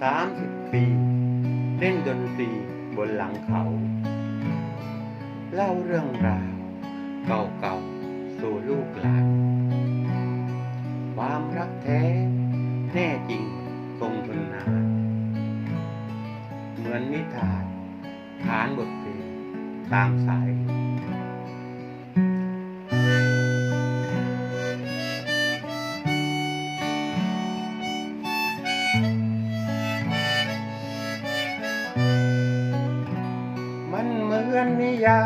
สามสิบปี เล่นดนตรีบนหลังเขา เล่าเรื่องราว เก่าๆ สู่ลูกหลานความรักแท้แน่จริงคงทนนานเหมือนนิทานขานบทเพลงตามสายลม ยา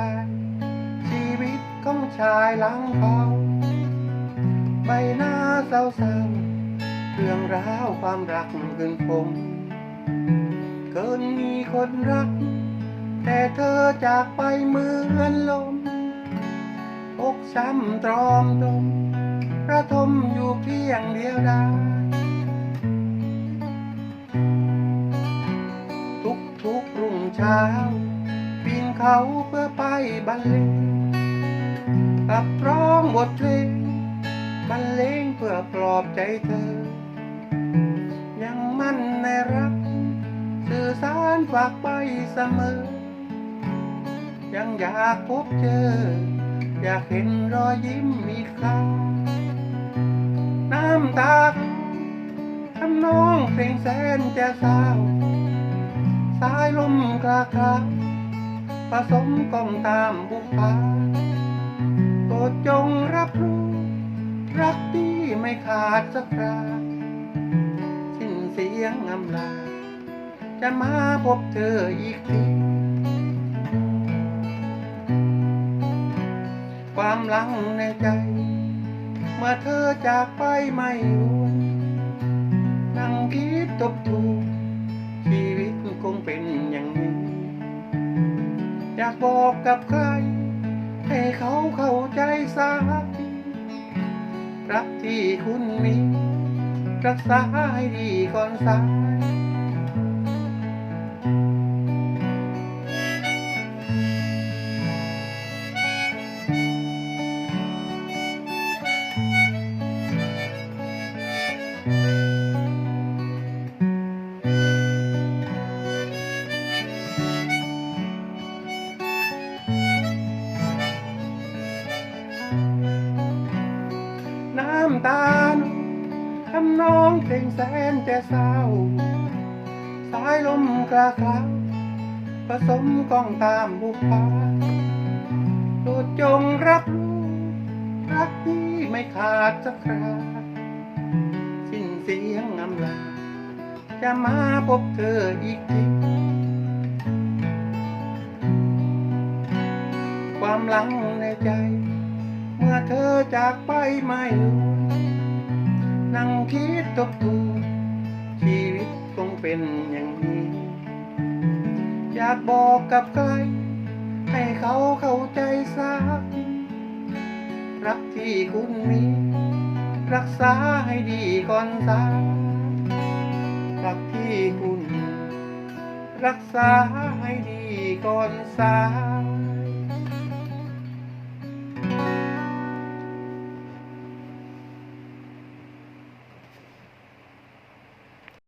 ชีวิตของชายหลังเขาใบหน้าเศร้าๆเรื่องราวความรักขึ้นคมเกินมีคนรัก แต่เธอจากไปเหมือนลมอกช้ำตรอมตมระทมอยู่เพียงเดียวดายทุกทุกรุ่งเช้า เขาเพื่อไปบรรเลงกับร้องบทเพลงบรรเลงเพื่อปลอบใจเธอ ยังมั่นในรัก สื่อสารฝากไปเสมอ ยังอยากพบเจอ อยากเห็นรอยยิ้มอีครั้งน้ำตาทำน้องเพลงแสนจะเศร้าสายลมคลาคลา ผสมกอมตามบุพาโปรดจงรับรู้ รักที่ไม่ขาดสักคราสิ้นเสียงอำลา จะมาพบเธออีกทีความหลังในใจ เมื่อเธอจากไปไม่หวนนั่งคิดทบทวนชีวิตคงเป็นอย่าง อยากบอกกับใคร ให้เขาเข้าใจสักทีรักที่คุณมี รักษาให้ดีก่อนสัก ตาทำน้องเพลงแสนจะเศร้า สายลมกระคลาผสมกล้องตามบุพาโปรดจงรับรู้รักที่ไม่ขาดสักคราสิ้นเสียงอำลาจะมาพบเธออีกทีความหลังในใจ เมื่อเธอจากไปไม่รู้นั่งคิดทบทวนชีวิตคงเป็นอย่างนี้ อยากบอกกับใคร ให้เขาเข้าใจสักทีรักที่คุณมี รักษาให้ดีก่อนสายรักที่คุณ รักษาให้ดีก่อนสาย